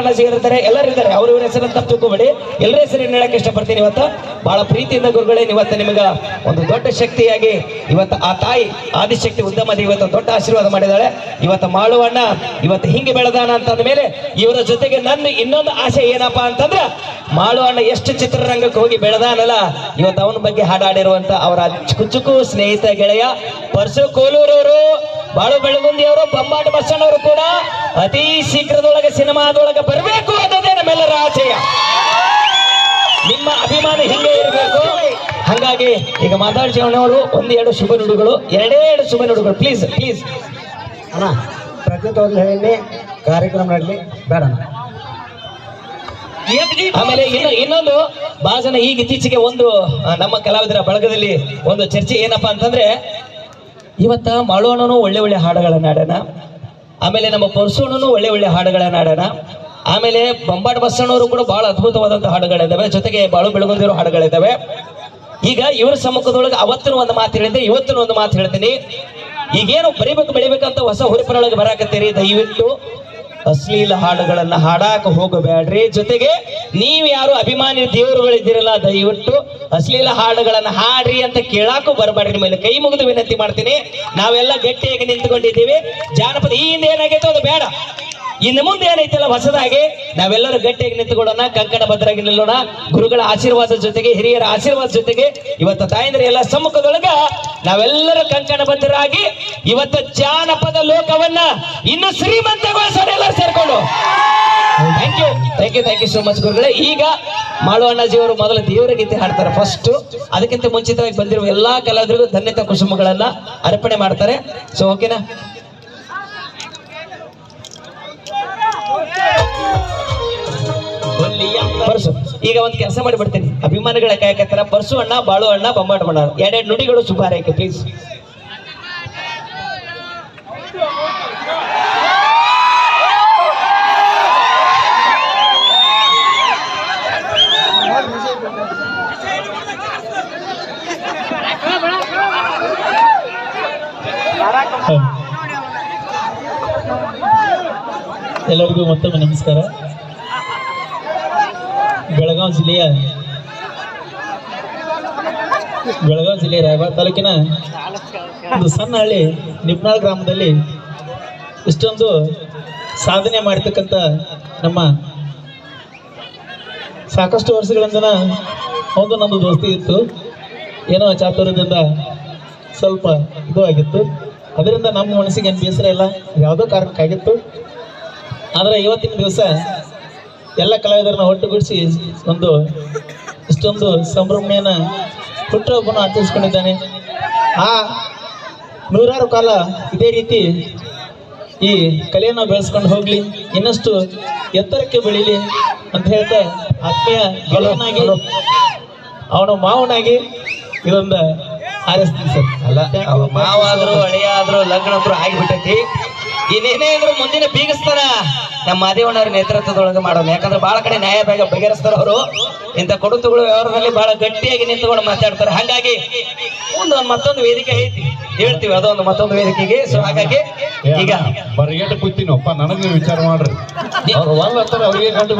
ತಂಡಜಿ ಇರ್ತಾರೆ ಎಲ್ಲರೂ ಇದ್ದಾರೆ. ಅವ್ರ ಇವ್ರ ಹೆಸರನ್ನು ತಪ್ಪು ತಿಳ್ಕೊಬೇಡಿ. ಎಲ್ಲರ ಹೆಸರನ್ನು ಹೇಳಕ್ಕೆ ಇಷ್ಟಪಡ್ತೀನಿ ಇವತ್ತು. ಬಹಳ ಪ್ರೀತಿಯಿಂದ ಗುರುಗಳೇ ಇವತ್ತು ನಿಮಗೆ ಒಂದು ದೊಡ್ಡ ಶಕ್ತಿಯಾಗಿ ಇವತ್ತು ಆ ತಾಯಿ ಆದಿಶಕ್ತಿ ಉದ್ಯಮದ ಇವತ್ತು ದೊಡ್ಡ ಆಶೀರ್ವಾದ ಮಾಡಿದಾಳೆ ಇವತ್ತು ಮಾಳುವಣ್ಣ, ಇವತ್ತು ಹಿಂಗೆ ಬೆಳೆದಾನ ಅಂತಂದ ಮೇಲೆ ಇವರ ಜೊತೆಗೆ ನನ್ನ ಇನ್ನೊಂದು ಆಸೆ ಏನಪ್ಪಾ ಅಂತಂದ್ರೆ ಮಾಳು ಅಣ್ಣ ಎಷ್ಟು ಚಿತ್ರರಂಗಕ್ಕೆ ಹೋಗಿ ಬೆಳೆದಾನಲ್ಲ, ಇವತ್ತು ಅವನ ಬಗ್ಗೆ ಹಾಡಾಡಿರುವಂತ ಅವರ ಚುಕು ಸ್ನೇಹಿತ ಗೆಳೆಯ ಪರಸು ಕೋಲೂರವರು ಬಾಳು ಬೆಳಗುಂದಿಯವರು ಅವರು ಬಸ್ಸಣ್ಣವರು ಕೂಡ ಅತಿ ಶೀಘ್ರದೊಳಗೆ ಸಿನಿಮಾದೊಳಗೆ ಬರಬೇಕು ಅನ್ನೋದೇ ನಮ್ಮೆಲ್ಲರ ಆಶಯ. ನಿಮ್ಮ ಅಭಿಮಾನ ಹಿಂಗೆ ಇರಬೇಕು. ಹಾಗಾಗಿ ಈಗ ಮಾತಾಡ್ಸೋಣವರು ಒಂದೆರಡು ಶುಭ ನುಡಿಗಳು ಎರಡೇ ಎರಡು ಶುಭ ನುಡಿಗಳು. ಪ್ಲೀಸ್ ಪ್ಲೀಸ್ ಅಣ್ಣ ಪ್ರಜ್ಞೆ ಹೇಳಿ ಕಾರ್ಯಕ್ರಮ ನಡಲಿ ಬೇಡ ಅಣ್ಣ. ಆಮೇಲೆ ಇನ್ನು ಇನ್ನೊಂದು ಭಾಷಣ ಈಗ ಇತ್ತೀಚೆಗೆ ಒಂದು ನಮ್ಮ ಕಲಾವಿದರ ಬಳಗದಲ್ಲಿ ಒಂದು ಚರ್ಚೆ ಏನಪ್ಪಾ ಅಂತಂದ್ರೆ ಇವತ್ತ ಮಾಡೋಣನು ಒಳ್ಳೆ ಒಳ್ಳೆ ಹಾಡುಗಳನ್ನ ಹಾಡೋಣ ಆಮೇಲೆ ನಮ್ಮ ಪರಸೋಣನು ಒಳ್ಳೆ ಒಳ್ಳೆ ಹಾಡುಗಳನ್ನು ಹಾಡೋಣ. ಆಮೇಲೆ ಬೊಂಬಾಟ್ ಬಸಣ್ಣವರು ಕೂಡ ಬಹಳ ಅದ್ಭುತವಾದಂತ ಹಾಡುಗಳಿದ್ದಾವೆ ಜೊತೆಗೆ ಬಾಳು ಬೆಳಗುಂದಿರೋ ಹಾಡುಗಳಿದ್ದಾವೆ ಈಗ ಇವರ ಸಮ್ಮುಖದೊಳಗೆ ಅವತ್ತಿನ ಒಂದು ಮಾತು ಹೇಳಿದ್ದೆ. ಇವತ್ತಿನ ಒಂದು ಮಾತು ಹೇಳ್ತೀನಿ. ಈಗೇನು ಬರಿಬೇಕು, ಬೆಳಿಬೇಕಂತ ಹೊಸ ಹುರುಪಿನೊಳಗೆ ಬರಾಕತ್ತೀರಿ? ದಯವಿಟ್ಟು ಅಶ್ಲೀಲ ಹಾಡುಗಳನ್ನ ಹಾಡಾಕ ಹೋಗಬೇಡ್ರಿ. ಜೊತೆಗೆ ನೀವು ಯಾರು ಅಭಿಮಾನಿ ದೇವರುಗಳಿದ್ದೀರಲ್ಲ, ದಯವಿಟ್ಟು ಅಶ್ಲೀಲ ಹಾಡುಗಳನ್ನ ಹಾಡ್ರಿ ಅಂತ ಕೇಳಾಕು ಬರಬೇಡ್ರಿ ನಿಮ್ಮಲ್ಲಿ. ಮೇಲೆ ಕೈ ಮುಗಿದು ವಿನಂತಿ ಮಾಡ್ತೀನಿ. ನಾವೆಲ್ಲ ಗಟ್ಟಿಯಾಗಿ ನಿಂತ್ಕೊಂಡಿದ್ದೀವಿ. ಜಾನಪದ ಈ ಹಿಂದೆ ಏನಾಗೈತೋ ಅದು ಬೇಡ. ಇನ್ನು ಮುಂದೆ ಏನೈತಲ್ಲ ಹೊಸದಾಗಿ, ನಾವೆಲ್ಲರೂ ಗಟ್ಟಿಯಾಗಿ ನಿಂತುಕೊಳ್ಳೋಣ, ಕಂಕಣ ಭದ್ರಾಗಿ ನಿಲ್ಲೋಣ. ಗುರುಗಳ ಆಶೀರ್ವಾದ ಜೊತೆಗೆ, ಹಿರಿಯರ ಆಶೀರ್ವಾದ ಜೊತೆಗೆ ಇವತ್ತು ತಾಯಂದ್ರ ಎಲ್ಲ ಸಮ್ಮುಖದೊಳಗ ನಾವೆಲ್ಲರೂ ಕಂಕಣ ಭದ್ರಾಗಿ ಇವತ್ತು ಜಾನಪದ ಲೋಕವನ್ನ ಇನ್ನು ಶ್ರೀಮಂತಗೊಳಿಸೋಣ ಎಲ್ಲರೂ ಸೇರ್ಕೊಂಡು. Thank you thank you thank you so much ಗುರುಗಳೇ. ಈಗ ಮಾಳು ಅಣ್ಣಾಜಿಯವರು ಮೊದಲು ದೇವರ ಗೀತೆ ಹಾಡ್ತಾರೆ ಫಸ್ಟ್ ಅದಕ್ಕಿಂತ ಮುಂಚಿತವಾಗಿ ಬಂದಿರುವ ಎಲ್ಲಾ ಕಲಾವಿದರಿಗೂ ಧನ್ಯತಾ ಕುಸುಮಗಳನ್ನ ಅರ್ಪಣೆ ಮಾಡ್ತಾರೆ. ಸೊ ಓಕೆನಾ ಈಗ ಒಂದು ಕೆಲಸ ಮಾಡಿಬಿಡ್ತೀನಿ ಅಭಿಮಾನಿಗಳ ಕಾಯಕತ್ತರ ಪರ್ಸು ಅಣ್ಣ, ಬಾಳು ಅಣ್ಣ, ಬೊಮ್ಮಾಟ ಮಾಡ ಎರಡೆರಡು ನುಡಿಗಳು ಶುಭ ಹಾರೈಕೆ ಪ್ಲೀಸ್ ಎಲ್ಲರಿಗೂ ಮತ್ತೊಮ್ಮೆ ನಮಸ್ಕಾರ. ಬೆಳಗಾವಿ ಜಿಲ್ಲೆಯ ಬೆಳಗಾವಿ ಜಿಲ್ಲೆಯ ರಾಯಬಾಗ ತಾಲೂಕಿನ ಒಂದು ಸಣ್ಣ ಹಳ್ಳಿ ನಿಪ್ನಾಳ್ ಗ್ರಾಮದಲ್ಲಿ ಇಷ್ಟೊಂದು ಸಾಧನೆ ಮಾಡಿರ್ತಕ್ಕಂಥ ನಮ್ಮ ಸಾಕಷ್ಟು ವರ್ಷಗಳಿಂದ ಒಂದು ನಮ್ಮದು ದೋಸ್ತಿ ಇತ್ತು. ಏನೋ ಚಾತುರ್ಯದಿಂದ ಸ್ವಲ್ಪ ಇದು ಆಗಿತ್ತು ಅದರಿಂದ ನಮ್ಮ ಮನಸ್ಸಿಗೆ ಏನು ಬೇಸರ ಇಲ್ಲ, ಯಾವುದೋ ಕಾರಣಕ್ಕಾಗಿತ್ತು. ಆದರೆ ಇವತ್ತಿನ ದಿವಸ ಎಲ್ಲ ಕಲಾವಿದರನ್ನ ಒಟ್ಟುಗೂಡಿಸಿ ಒಂದು ಇಷ್ಟೊಂದು ಸಂಭ್ರಮೆಯನ್ನು ಹುಟ್ಟುಹಬ್ಬನ ಆಚರಿಸ್ಕೊಂಡಿದ್ದಾನೆ. ಆ ನೂರಾರು ಕಾಲ ಇದೇ ರೀತಿ ಈ ಕಲೆಯನ್ನು ಬೆಳೆಸ್ಕೊಂಡು ಹೋಗ್ಲಿ, ಇನ್ನಷ್ಟು ಎತ್ತರಕ್ಕೆ ಬೆಳೀಲಿ ಅಂತ ಹೇಳ್ತಾ ಆತ್ಮೀಯ ಗೆಳೆಯನಾಗಿ, ಅವನು ಮಾವನಾಗಿ ಇದೊಂದು ಆರಿಸ್ತೀನಿ ಸರ್. ಅಲ್ಲ ಮಾವಾದ್ರು ಹಳೆಯ ಲಗ್ನ ಆಗಿಬಿಟ್ಟೈತಿ ಇನ್ನೇನೇ ಇದ್ರು ಮುಂದಿನ ಬೀಗಿಸ್ತಾನ ನಮ್ಮ ಮಾದೇವಣ್ಣವ್ರ ನೇತೃತ್ವದೊಳಗೆ ಮಾಡೋಣ. ಯಾಕಂದ್ರೆ ಬಹಳ ಕಡೆ ನ್ಯಾಯ ಬೇಗ ಬಗೆಹರಿಸ್ತಾರ ಅವರು. ಇಂಥ ಕೊಡುತುಗಳು ವ್ಯವಹಾರದಲ್ಲಿ ಬಹಳ ಗಟ್ಟಿಯಾಗಿ ನಿಂತುಕೊಂಡು ಮಾತಾಡ್ತಾರೆ. ಹಾಗಾಗಿ ಒಂದು ಮತ್ತೊಂದು ವೇದಿಕೆ ಐತಿ. ಹೇಳ್ತೀವಿ. ಅದೊಂದು ಮತ್ತೊಂದು ವೇದಿಕೆಗೆ ಸೊ ಹಾಗಾಗಿ ಈಗ ಬರಗೇಟ್ ಕೂತೀನಿ. ಒಪ್ಪ ನನಗೆ ವಿಚಾರ ಮಾಡ್ರಿ. ಅವ್ರು ಗಂಟು